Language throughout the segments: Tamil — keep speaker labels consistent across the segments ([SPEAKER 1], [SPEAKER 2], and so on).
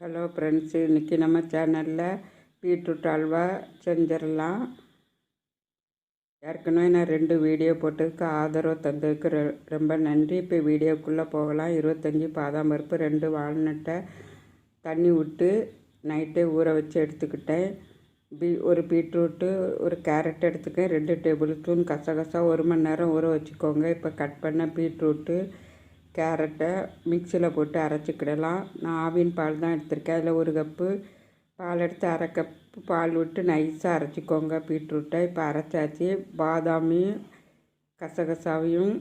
[SPEAKER 1] ஹலோ ஃப்ரெண்ட்ஸு இன்றைக்கி நம்ம சேனலில் பீட்ரூட் அல்வா செஞ்சிடலாம். ஏற்கனவே நான் ரெண்டு வீடியோ போட்டதுக்கு ஆதரவு தந்ததுக்கு ரொம்ப நன்றி. இப்போ வீடியோக்குள்ளே போகலாம். இருபத்தஞ்சி பாதாம் பருப்பு ரெண்டு வால்நட்டை தண்ணி விட்டு நைட்டே ஊற வச்சு எடுத்துக்கிட்டேன். பீ ஒரு பீட்ரூட்டு ஒரு கேரட் எடுத்துக்கேன். ரெண்டு டேபிள் ஸ்பூன் கசகசா ஒரு மணி நேரம் ஊற வச்சுக்கோங்க. இப்போ கட் பண்ண பீட்ரூட்டு கேரட்டை மிக்சியில் போட்டு அரைச்சிக்கிடலாம் நான் ஆவின் பால் தான் எடுத்திருக்கேன். அதில் ஒரு கப்பு பால் எடுத்து அரை கப்பு பால் விட்டு நைஸாக அரைச்சிக்கோங்க பீட்ரூட்டை. இப்போ அரைச்சாச்சு. பாதாமையும் கசகசாவையும்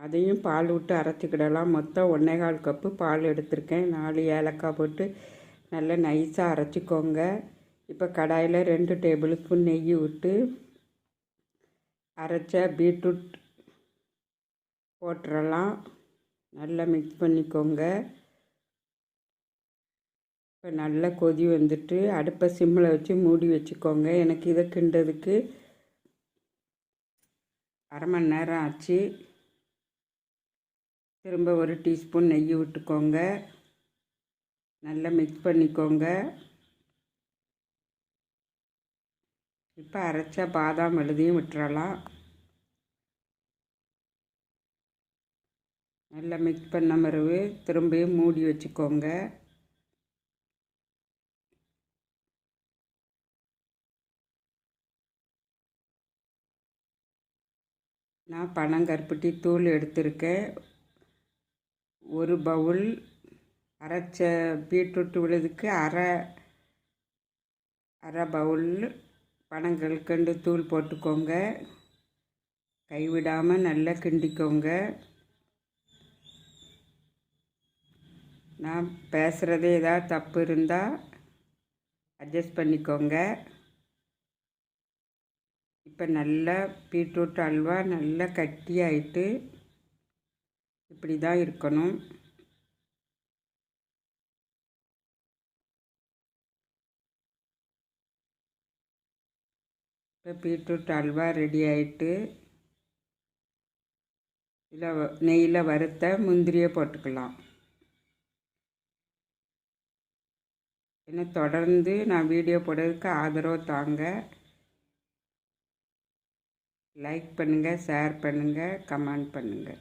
[SPEAKER 1] அதையும் பால் விட்டு அரைச்சிக்கிடலாம் மொத்தம் ஒன்றே கால் கப்பு பால் எடுத்திருக்கேன். நாலு ஏலக்காய் போட்டு நல்லா நைஸாக அரைச்சிக்கோங்க. இப்போ கடாயில் ரெண்டு டேபிள் ஸ்பூன் நெய் விட்டு அரைச்ச பீட்ரூட் போட்டுடலாம் நல்லா மிக்ஸ் பண்ணிக்கோங்க. இப்போ நல்லா கொதி வந்துட்டு அடுப்பை சிம்மில் வச்சு மூடி வச்சுக்கோங்க. எனக்கு இதை கிண்டதுக்கு அரை மணி நேரம் ஆச்சு. திரும்ப ஒரு டீஸ்பூன் நெய் விட்டுக்கோங்க. நல்லா மிக்ஸ் பண்ணிக்கோங்க. இப்போ அரைச்ச பாதாம் எழுதியும் விட்டுறலாம். நல்லா மிக்ஸ் பண்ண மறவு திரும்பியும் மூடி வச்சுக்கோங்க. நான் பனங்கருப்பட்டி தூள் எடுத்திருக்கேன். ஒரு பவுல் அரைச்ச பீட்ரூட் விழுதுக்கு அரை அரை பவுல் பனங்கற்கண்டு தூள் போட்டுக்கோங்க. கைவிடாமல் நல்லா கிண்டிக்கோங்க. நான் பேசுகிறதே ஏதாவது தப்பு இருந்தால் அட்ஜஸ்ட் பண்ணிக்கோங்க. இப்போ நல்லா பீட்ரூட் அல்வா நல்லா கட்டியாயிட்டு இப்படி தான் இருக்கணும். இப்போ பீட்ரூட் அல்வா ரெடி ஆகிட்டு இதில் நெய்யில் வறுத்த முந்திரியை போட்டுக்கலாம். என்ன தொடர்ந்து நான் வீடியோ போடுறதுக்கு ஆதரவு தாங்க. லைக் பண்ணுங்கள் ஷேர் பண்ணுங்கள் கமெண்ட் பண்ணுங்கள்